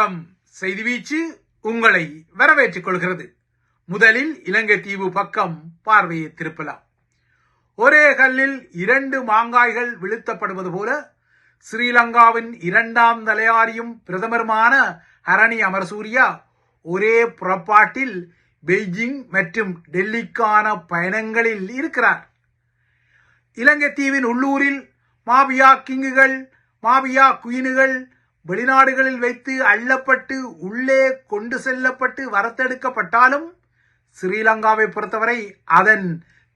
வணக்கம். செய்தி வீச்சு உங்களை வரவேற்றுக் கொள்கிறது. முதலில் இலங்கை தீவு பக்கம் பார்வையை திருப்பலாம். ஒரே கல்லில் இரண்டு மாங்காய்கள் விழுத்தப்படுவது போல ஸ்ரீலங்காவின் இரண்டாம் தலையாரியும் பிரதமருமான ஹரணி அமர்சூரியா ஒரே புறப்பாட்டில் பெய்ஜிங் மற்றும் டெல்லிக்கான பயணங்களில் இருக்கிறார். இலங்கை தீவின் உள்ளூரில் மாபியா கிங்குகள் மாபியா குயினுகள் வெளிநாடுகளில் வைத்து அள்ளப்பட்டு உள்ளே கொண்டு செல்லப்பட்டு வரத்தெடுக்கப்பட்டாலும் ஸ்ரீலங்காவை பொறுத்தவரை அதன்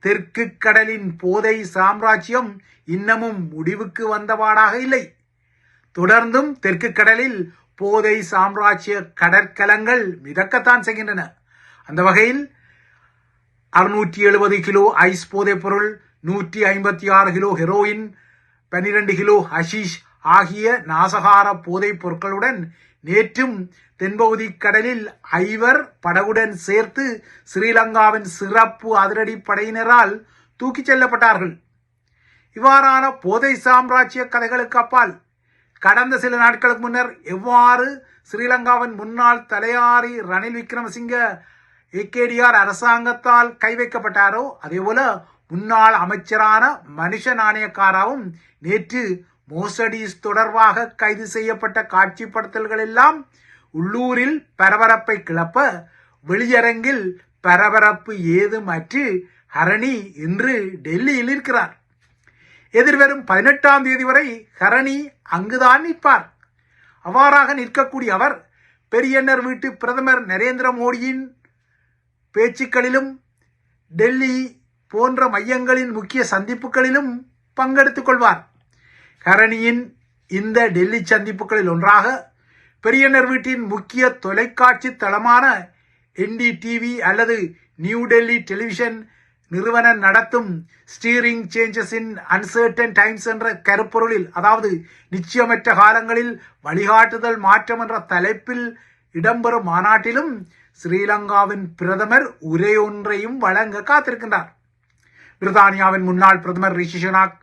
தெற்கு கடலின் போதை சாம்ராஜ்யம் இன்னமும் முடிவுக்கு வந்தபாடாக இல்லை. தொடர்ந்தும் தெற்கு கடலில் போதை சாம்ராஜ்ய கடற்கலங்கள் மிதக்கத்தான் செய்கின்றன. அந்த வகையில் அறுநூற்றி எழுபது கிலோ ஐஸ் போதைப் பொருள் நூற்றி ஐம்பத்தி ஆறு கிலோ ஹெரோயின் பனிரெண்டு கிலோ ஹஷீஷ் ஆகிய நாசகார போதைப் பொருட்களுடன் நேற்றும் தென்பகுதி கடலில் ஐவர் படகுடன் சேர்த்து ஸ்ரீலங்காவின் சிறப்பு அதிரடி படையினரால் தூக்கிச் செல்லப்பட்டார்கள். இவ்வாறான போதை சாம்ராஜ்ய கதைகளுக்கு அப்பால் கடந்த சில நாட்களுக்கு முன்னர் எவ்வாறு ஸ்ரீலங்காவின் முன்னாள் தலையாரி ரணில் விக்ரமசிங்க ஏகேடிஆர் அரசாங்கத்தால் கை வைக்கப்பட்டாரோ அதேபோல முன்னாள் அமைச்சரான மனுஷ நாணயக்காராவும் நேற்று மோசடி தொடர்பாக கைது செய்யப்பட்ட காட்சிப்படுத்தல்கள் எல்லாம் உள்ளூரில் பரபரப்பை கிளப்ப வெளியரங்கில் பரபரப்பு ஏதுமற்று ஹரணி இன்று டெல்லியில் இருக்கிறார். எதிர்வரும் பதினெட்டாம் தேதி வரை ஹரணி அங்குதான் நிற்பார். அவ்வாறாக நிற்கக்கூடிய அவர் பெரியண்ணர் வீட்டு பிரதமர் நரேந்திர மோடியின் பேச்சுக்களிலும் டெல்லி போன்ற மையங்களின் முக்கிய சந்திப்புகளிலும் பங்கெடுத்துக் கொள்வார். கரணியின் இந்த டெல்லி சந்திப்புகளில் ஒன்றாக பெரியனர் வீட்டின் முக்கிய தொலைக்காட்சி தளமான என்டி டிவி அல்லது நியூ டெல்லி டெலிவிஷன் நிறுவனம் நடத்தும் steering changes in uncertain times என்ற கருப்பொருளில் அதாவது நிச்சயமற்ற காலங்களில் வழிகாட்டுதல் மாற்றம் என்ற தலைப்பில் இடம்பெறும் மாநாட்டிலும் ஸ்ரீலங்காவின் பிரதமர் உரையொன்றையும் வழங்க காத்திருக்கின்றார். பிரித்தானியாவின் முன்னாள் பிரதமர் ரிஷி சுனாக்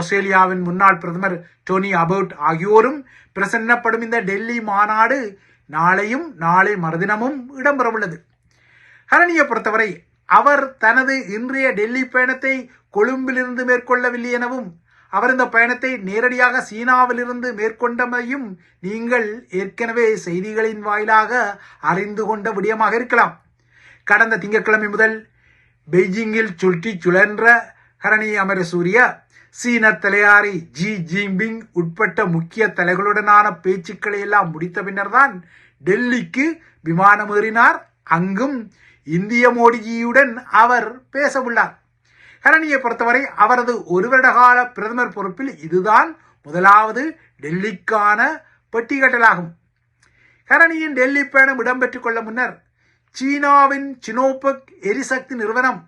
ஆஸ்திரேலியாவின் முன்னாள் பிரதமர் டோனி அபவுட் ஆகியோரும் பிரசன்னப்படும் இந்த டெல்லி மாநாடு நாளையும் நாளை மறுதினமும் இடம்பெறவுள்ளது. ஹரணியை பொறுத்தவரை அவர் தனது இன்றைய டெல்லி பயணத்தை கொழும்பிலிருந்து மேற்கொள்ளவில்லை எனவும் அவர் இந்த பயணத்தை நேரடியாக சீனாவிலிருந்து மேற்கொண்டமையும் நீங்கள் ஏற்கனவே செய்திகளின் வாயிலாக அறிந்து கொண்ட விடயமாக இருக்கலாம். கடந்த திங்கட்கிழமை முதல் பெய்ஜிங்கில் சுற்றி சுழன்ற ஹரணி அமரசூரிய சீன தலையாரி ஜி ஜின்பிங் உட்பட்ட முக்கிய தலைகளுடனான பேச்சுக்களை எல்லாம் முடித்த பின்னர்தான் டெல்லிக்கு விமானம் ஏறினார். அங்கும் இந்திய மோடிஜியுடன் அவர் பேச உள்ளார் ஹரணியை பொறுத்தவரை அவரது ஒரு வருடகால பிரதமர் பொறுப்பில் இதுதான் முதலாவது டெல்லிக்கான பெட்டிகட்டலாகும் கரணியின் டெல்லி பயணம் இடம்பெற்றுக் கொள்ள முன்னர் சீனாவின் சினோபக் எரிசக்தி நிறுவனம்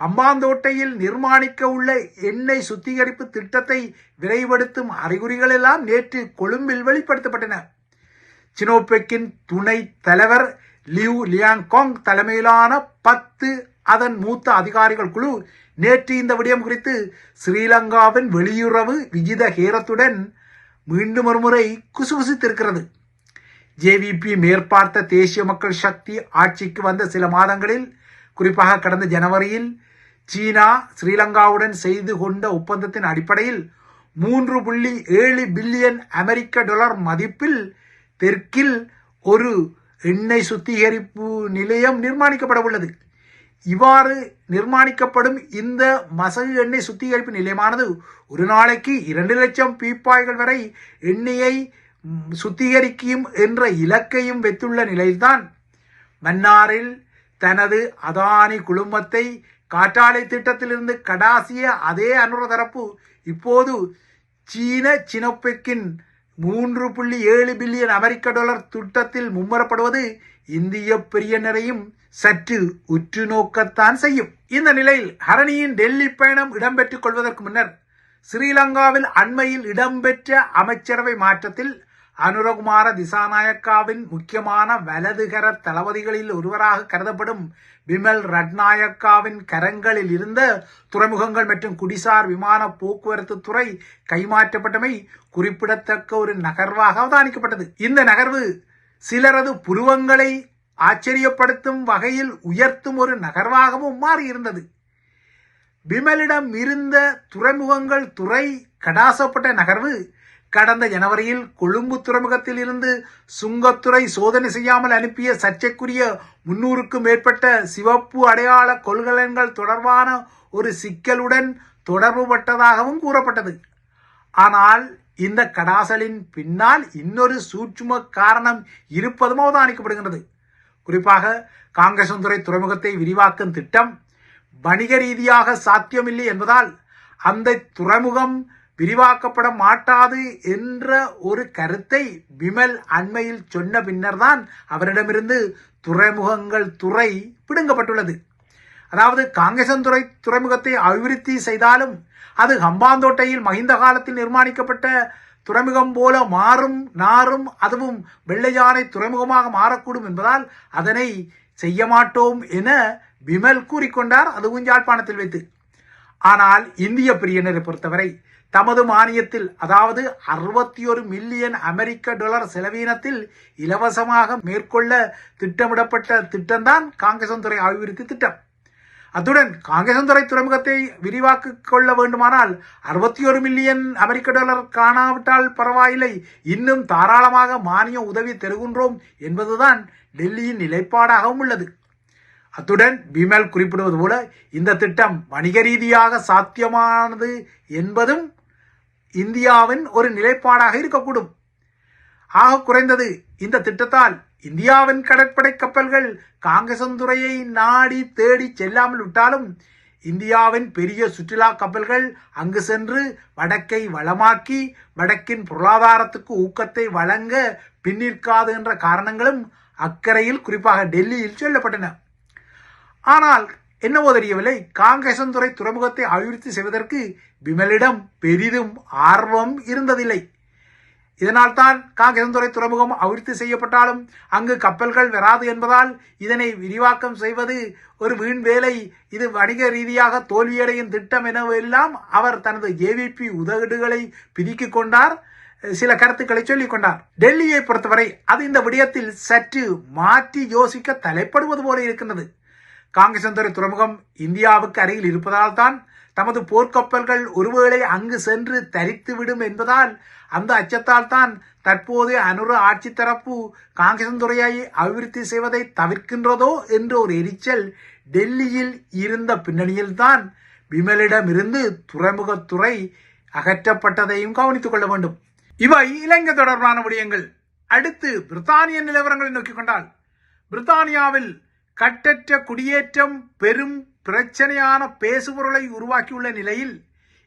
அம்பாந்தோட்டையில் நிர்மாணிக்க உள்ள எண்ணெய் சுத்திகரிப்பு திட்டத்தை விரைவுபடுத்தும் அறிகுறிகள் எல்லாம் நேற்று கொழும்பில் வெளிப்படுத்தப்பட்டன. சினோபெக்கின் துணை தலைவர் லியூ லியாங்காங் தலைமையிலான பத்து அதன் மூத்த அதிகாரிகள் குழு நேற்று இந்த விடயம் குறித்து ஸ்ரீலங்காவின் வெளியுறவு விஜித ஹேரத்துடன் மீண்டும் ஒருமுறை குசுகுசித்திருக்கிறது. ஜேவிபி மேற்பார்த்த தேசிய மக்கள் சக்தி ஆட்சிக்கு வந்த சில மாதங்களில் குறிப்பாக கடந்த ஜனவரியில் சீனா ஸ்ரீலங்காவுடன் செய்து கொண்ட ஒப்பந்தத்தின் அடிப்படையில் மூன்று புள்ளி ஏழு பில்லியன் அமெரிக்க டாலர் மதிப்பில் தெற்கில் ஒரு எண்ணெய் சுத்திகரிப்பு நிலையம் நிர்மாணிக்கப்பட உள்ளது இவ்வாறு நிர்மாணிக்கப்படும் இந்த மசகு எண்ணெய் சுத்திகரிப்பு நிலையமானது ஒரு நாளைக்கு இரண்டு லட்சம் பீப்பாய்கள் வரை எண்ணெயை சுத்திகரிக்கும் என்ற இலக்கையும் வைத்துள்ள நிலையில்தான் மன்னாரில் தனது அதானி குழுமத்தை காற்றாலை திட்டத்திலிருந்து கடாசிய அதே அனுர தரப்பு இப்போது சீன சினப்பெக்கின் மூன்று புள்ளி ஏழு பில்லியன் அமெரிக்க டாலர் திட்டத்தில் மும்மரப்படுவது இந்திய பெரியனரையும் சற்று உற்று நோக்கத்தான் செய்யும். இந்த நிலையில் ஹரணியின் டெல்லி பயணம் இடம்பெற்றுக் கொள்வதற்கு முன்னர் ஸ்ரீலங்காவில் அண்மையில் இடம்பெற்ற அமைச்சரவை மாற்றத்தில் அனுரகுமார திசாநாயக்காவின் முக்கியமான வலதுகர தளபதிகளில் ஒருவராக கருதப்படும் விமல் ரட்நாயக்காவின் கரங்களில் இருந்த துறைமுகங்கள் மற்றும் குடிசார் விமான போக்குவரத்து துறை கைமாற்றப்பட்டமை குறிப்பிடத்தக்க ஒரு நகர்வாக அவதானிக்கப்பட்டது. இந்த நகர்வு சிலரது புருவங்களை ஆச்சரியப்படுத்தும் வகையில் உயர்த்தும் ஒரு நகர்வாகவும் மாறியிருந்தது. விமலிடம் இருந்த துறைமுகங்கள் துறை கடாசப்பட்ட நகர்வு கடந்த ஜனவரியில் கொழும்பு துறைமுகத்தில் இருந்து சுங்கத்துறை சோதனை செய்யாமல் அனுப்பிய சர்ச்சைக்குரிய முன்னூறுக்கும் மேற்பட்ட சிவப்பு அடையாள கொள்கலன்கள் தொடர்பான ஒரு சிக்கலுடன் தொடர்புபட்டதாகவும் கூறப்பட்டது. ஆனால் இந்த கடாசலின் பின்னால் இன்னொரு சூட்சும காரணம் இருப்பதும் அவதானிக்கப்படுகின்றது. குறிப்பாக காங்கேசந்துறை துறைமுகத்தை விரிவாக்கும் திட்டம் வணிக ரீதியாக சாத்தியமில்லை என்பதால் அந்த துறைமுகம் விரிவாக்கப்பட மாட்டாது என்ற ஒரு கருத்தை விமல் அண்மையில் சொன்ன பின்னர்தான் அவரிடமிருந்து துறைமுகங்கள் துறை பிடுங்கப்பட்டுள்ளது. அதாவது காங்கேசந்துறை துறைமுகத்தை அபிவிருத்தி செய்தாலும் அது ஹம்பாந்தோட்டையில் மகிந்த காலத்தில் நிர்மாணிக்கப்பட்ட துறைமுகம் போல மாறும் நாரும் அதுவும் வெள்ளையானை துறைமுகமாக மாறக்கூடும் என்பதால் அதனை செய்ய மாட்டோம் என விமல் கூறிக்கொண்டார். அதுவும் யாழ்ப்பாணத்தில் வைத்து. ஆனால் இந்திய பிரியனரை பொறுத்தவரை தமது மானியத்தில் அதாவது அறுபத்தி ஒரு மில்லியன் அமெரிக்க டாலர் செலவீனத்தில் இலவசமாக மேற்கொள்ள திட்டமிடப்பட்ட திட்டம்தான் காங்கேசந்துறை அபிவிருத்தி திட்டம். அத்துடன் காங்கேசந்துறை துறைமுகத்தை விரிவாக்கிக் கொள்ள வேண்டுமானால் அறுபத்தி ஒரு மில்லியன் அமெரிக்க டாலர் காணாவிட்டால் பரவாயில்லை. இன்னும் தாராளமாக மானிய உதவி தருகின்றோம் என்பதுதான் டெல்லியின் நிலைப்பாடாகவும் உள்ளது. அத்துடன் பிமல் குறிப்பிடுவது போல இந்த திட்டம் வணிக ரீதியாக சாத்தியமானது என்பதும் இந்தியாவின் ஒரு நிலைப்பாடாக இருக்கக்கூடும். ஆக குறைந்தது இந்த திட்டத்தால் இந்தியாவின் கடற்படை கப்பல்கள் காங்கசந்துறையை நாடி தேடி செல்லாமல் விட்டாலும் இந்தியாவின் பெரிய சுற்றுலா கப்பல்கள் அங்கு சென்று வடக்கை வளமாக்கி வடக்கின் பொருளாதாரத்துக்கு ஊக்கத்தை வழங்க பின்னிற்காது என்ற காரணங்களும் அக்கறையில் குறிப்பாக டெல்லியில் சொல்லப்பட்டன. ஆனால் என்னவோ தெரியவில்லை. காங்கேசந்துறை துறைமுகத்தை அபிவிருத்தி செய்வதற்கு விமலிடம் பெரிதும் ஆர்வம் இருந்ததில்லை. இதனால்தான் காங்கேசந்துறை துறைமுகம் அபிவிருத்தி செய்யப்பட்டாலும் அங்கு கப்பல்கள் வராது என்பதால் இதனை விரிவாக்கம் செய்வது ஒரு வீண் வேலை. இது வணிக ரீதியாக தோல்வியடையும் திட்டம் எனவெல்லாம் அவர் தனது ஏவிபி உதவிடுகளை பிதுக்கிக் கொண்டார். சில கருத்துக்களை சொல்லிக் கொண்டார். டெல்லியை பொறுத்தவரை அது இந்த விடயத்தில் சற்று மாற்றி யோசிக்க தலைப்படுவது போல இருக்கின்றது. காங்கேசந்துறை துறைமுகம் இந்தியாவுக்கு அருகில் இருப்பதால் தான் தமது போர்க்கப்பல்கள் ஒருவேளை அங்கு சென்று தரித்துவிடும் என்பதால் அந்த அச்சத்தால் தான் தற்போதைய அனுரு ஆட்சி தரப்பு காங்கேசந்துறையை அபிவிருத்தி செய்வதை தவிர்க்கின்றதோ என்ற ஒரு எரிச்சல் டெல்லியில் இருந்த பின்னணியில்தான் விமலிடமிருந்து துறைமுகத்துறை அகற்றப்பட்டதையும் கவனித்துக் கொள்ள வேண்டும். இவை இலங்கை தொடர்பான விடயங்கள். அடுத்து பிரித்தானிய நிலவரங்களை நோக்கிக் கொண்டால். பிரித்தானியாவில் கட்டற்ற குடியேற்றம் பெரும் பிரச்சனையான பேசுபொருளை உருவாக்கியுள்ள நிலையில்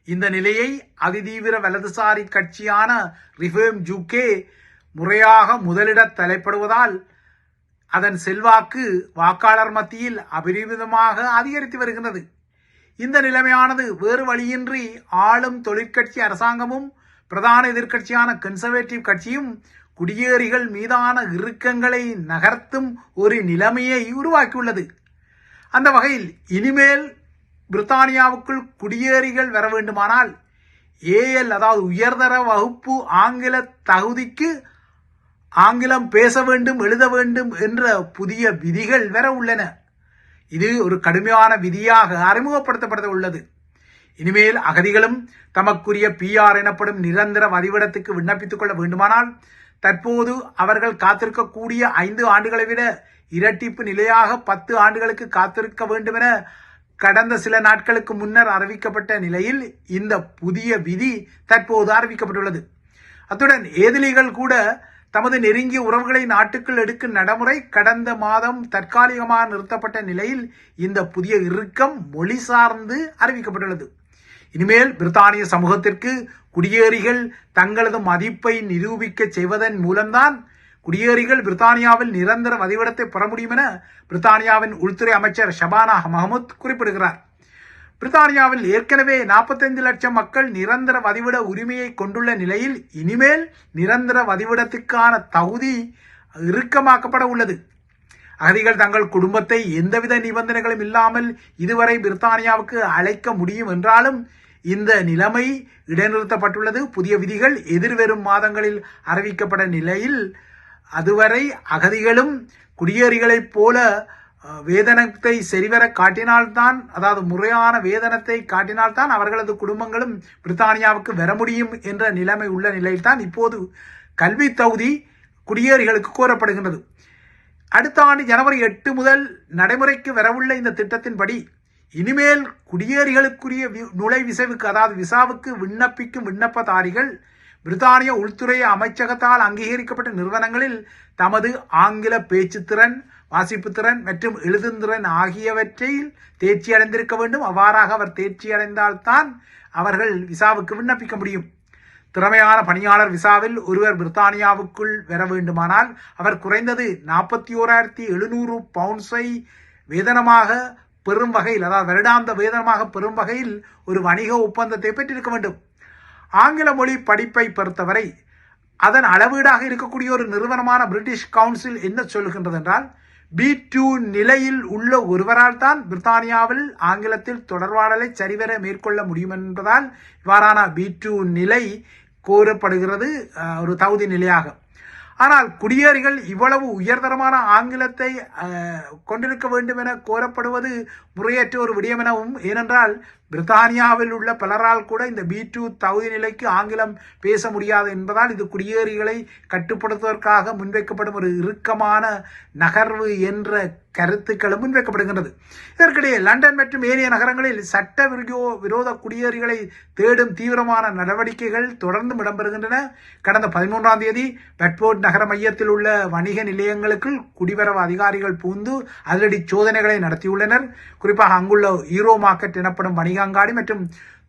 இந்த நிலையை அதிதீவிர வலதுசாரி கட்சியான ரிஃபேம் ஜூகே முறையாக முதலிட தலைப்படுவதால் அதன் செல்வாக்கு வாக்காளர் மத்தியில் அபரிமிதமாக அதிகரித்து வருகின்றது. இந்த நிலைமையானது வேறு வழியின்றி ஆளும் தொழிற்கட்சி அரசாங்கமும் பிரதான எதிர்க்கட்சியான கன்சர்வேட்டிவ் கட்சியும் குடியேறிகள் மீதான இறுக்கங்களை நகர்த்தும் ஒரு நிலைமையை உருவாக்கியுள்ளது. அந்த வகையில் இனிமேல் பிரித்தானியாவுக்குள் குடியேறிகள் வர வேண்டுமானால் ஏஎல் அதாவது உயர்தர வகுப்பு ஆங்கில தகுதிக்கு ஆங்கிலம் பேச வேண்டும் எழுத வேண்டும் என்ற புதிய விதிகள் வர உள்ளன. இது ஒரு கடுமையான விதியாக அறிமுகப்படுத்தப்பட உள்ளது. இனிமேல் அகதிகளும் தமக்குரிய பிஆர் எனப்படும் நிரந்தர வதிவிடத்துக்கு விண்ணப்பித்துக் கொள்ள வேண்டுமானால் தற்போது அவர்கள் காத்திருக்கக்கூடிய ஐந்து ஆண்டுகளை விட இரட்டிப்பு நிலையாக பத்து ஆண்டுகளுக்கு காத்திருக்க வேண்டுமென கடந்த சில நாட்களுக்கு முன்னர் அறிவிக்கப்பட்ட நிலையில் இந்த புதிய விதி தற்போது அறிவிக்கப்பட்டுள்ளது. அத்துடன் ஏதிலிகள் கூட தமது நெருங்கிய உறவுகளை நாட்டுக்குள் எடுக்கும் நடைமுறை கடந்த மாதம் தற்காலிகமாக நிறுத்தப்பட்ட நிலையில் இந்த புதிய இறுக்கம் மொழி சார்ந்து அறிவிக்கப்பட்டுள்ளது. இனிமேல் பிரித்தானிய சமூகத்திற்கு குடியேறிகள் தங்களது மதிப்பை நிரூபிக்க செய்வதன் மூலம்தான் குடியேறிகள் பிரித்தானியாவில் நிரந்தர வதிவிடத்தை பெற முடியும் என பிரித்தானியாவின் உள்துறை அமைச்சர் ஷபானா மஹமுத் குறிப்பிடுகிறார். பிரித்தானியாவில் ஏற்கனவே 45 லட்சம் மக்கள் நிரந்தர வதிவிட உரிமையை கொண்டுள்ள நிலையில் இனிமேல் நிரந்தர வதிவிடத்துக்கான தகுதி இறுக்கமாக்கப்பட உள்ளது. அகதிகள் தங்கள் குடும்பத்தை எந்தவித நிபந்தனைகளும் இல்லாமல் இதுவரை பிரித்தானியாவுக்கு அழைக்க முடியும் என்றாலும் இந்த நிலைமை இடைநிறுத்தப்பட்டுள்ளது. புதிய விதிகள் எதிர்வரும் மாதங்களில் அறிவிக்கப்பட நிலையில் அதுவரை அகதிகளும் குடியேறிகளைப் போல வேதனத்தை சரிவர காட்டினால்தான் அதாவது முறையான வேதனத்தை காட்டினால்தான் அவர்களது குடும்பங்களும் பிரித்தானியாவுக்கு வர முடியும் என்ற நிலைமை உள்ள நிலையில்தான் இப்போது கல்வி தகுதி குடியேறிகளுக்கு கோரப்படுகின்றது. அடுத்த ஆண்டு ஜனவரி எட்டு முதல் நடைமுறைக்கு வரவுள்ள இந்த திட்டத்தின்படி இனிமேல் குடியேறிகளுக்குரிய வி- நுழைவிசைவுக்கு அதாவது விசாவுக்கு விண்ணப்பிக்கும் விண்ணப்பதாரிகள் பிரித்தானிய உள்துறை அமைச்சகத்தால் அங்கீகரிக்கப்பட்ட நிறுவனங்களில் தமது ஆங்கில பேச்சுத்திறன் வாசிப்புத்திறன் மற்றும் எழுதுந்திறன் ஆகியவற்றில் தேர்ச்சி அடைந்திருக்க வேண்டும். அவ்வாறாக அவர் தேர்ச்சி அடைந்தால்தான் அவர்கள் விசாவுக்கு விண்ணப்பிக்க முடியும். திறமையான பணியாளர் விசாவில் ஒருவர் பிரித்தானியாவுக்குள் வர வேண்டுமானால் அவர் குறைந்தது நாற்பத்தி ஓராயிரத்தி எழுநூறு பவுண்ட்ஸை வேதனமாக பெறும் வகையில் அதாவது வருடாந்த வேதனமாக பெறும் வகையில் ஒரு வணிக ஒப்பந்தத்தை பெற்றிருக்க வேண்டும். ஆங்கில மொழி படிப்பை பொறுத்தவரை அதன் அளவீடாக இருக்கக்கூடிய ஒரு நிறுவனமான பிரிட்டிஷ் கவுன்சில் என்ன சொல்கின்றது என்றால் பி டூ நிலையில் உள்ள ஒருவரால் தான் பிரித்தானியாவில் ஆங்கிலத்தில் தொடர்பாடலை சரிவர மேற்கொள்ள முடியும் என்பதால் இவ்வாறான பி டூ நிலை கோரப்படுகிறது ஒரு தகுதி நிலையாக. ஆனால் குடியேறிகள் இவ்வளவு உயர்தரமான ஆங்கிலத்தை கொண்டிருக்க வேண்டும் என கோரப்படுவது முறையற்ற ஒரு விடயம் எனவும் ஏனென்றால் பிரித்தானியாவில் உள்ள பலரால் கூட இந்த பி டூ தகுதி நிலைக்கு ஆங்கிலம் பேச முடியாது என்பதால் இது குடியேறிகளை கட்டுப்படுத்துவதற்காக முன்வைக்கப்படும் ஒரு இறுக்கமான நகர்வு என்ற கருத்துக்களும் முன்வைக்கப்படுகின்றது. இதற்கிடையே லண்டன் மற்றும் ஏனைய நகரங்களில் சட்ட விரோ விரோத குடியேறிகளை தேடும் தீவிரமான நடவடிக்கைகள் தொடர்ந்து இடம்பெறுகின்றன. கடந்த பதிமூன்றாம் தேதி பெட்போர்ட் நகர மையத்தில் உள்ள வணிக நிலையங்களுக்குள் குடிவரவு அதிகாரிகள் பூந்து அதிரடி சோதனைகளை நடத்தியுள்ளனர். குறிப்பாக அங்குள்ள ஈரோ மார்க்கெட் எனப்படும் வணிக அங்காடி மற்றும்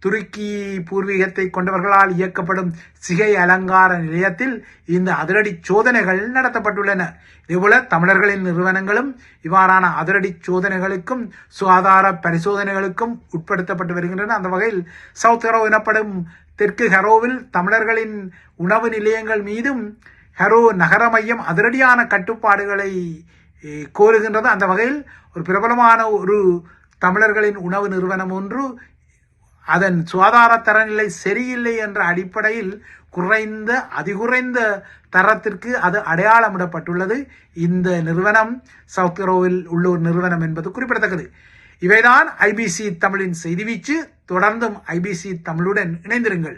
துருக்கி பூர்வீகத்தை கொண்டவர்களால் இயக்கப்படும் சிகை அலங்கார நிலையத்தில் இந்த அதிரடி சோதனைகள் நடத்தப்பட்டுள்ளன. இதேபோல தமிழர்களின் நிறுவனங்களும் இவ்வாறான அதிரடி சோதனைகளுக்கும் சுகாதார பரிசோதனைகளுக்கும் உட்படுத்தப்பட்டு வருகின்றன. அந்த வகையில் சவுத் ஹரோ எனப்படும் தெற்கு ஹரோவில் தமிழர்களின் உணவு நிலையங்கள் மீதும் ஹரோ நகர மையம் அதிரடியான கட்டுப்பாடுகளை கோருகின்றது. அந்த வகையில் ஒரு பிரபலமான ஒரு தமிழர்களின் உணவு நிறுவனம் ஒன்று. அதன் சுகாதார தரநிலை சரியில்லை என்ற அடிப்படையில் குறைந்த அதிகுறைந்த தரத்திற்கு அது அடையாளமிடப்பட்டுள்ளது. இந்த நிறுவனம் சவுத் கரோவில் உள்ள ஒரு நிறுவனம் என்பது குறிப்பிடத்தக்கது. இவைதான் ஐபிசி தமிழின் செய்தி வீச்சு. தொடர்ந்தும் ஐபிசி தமிழுடன் இணைந்திருங்கள்.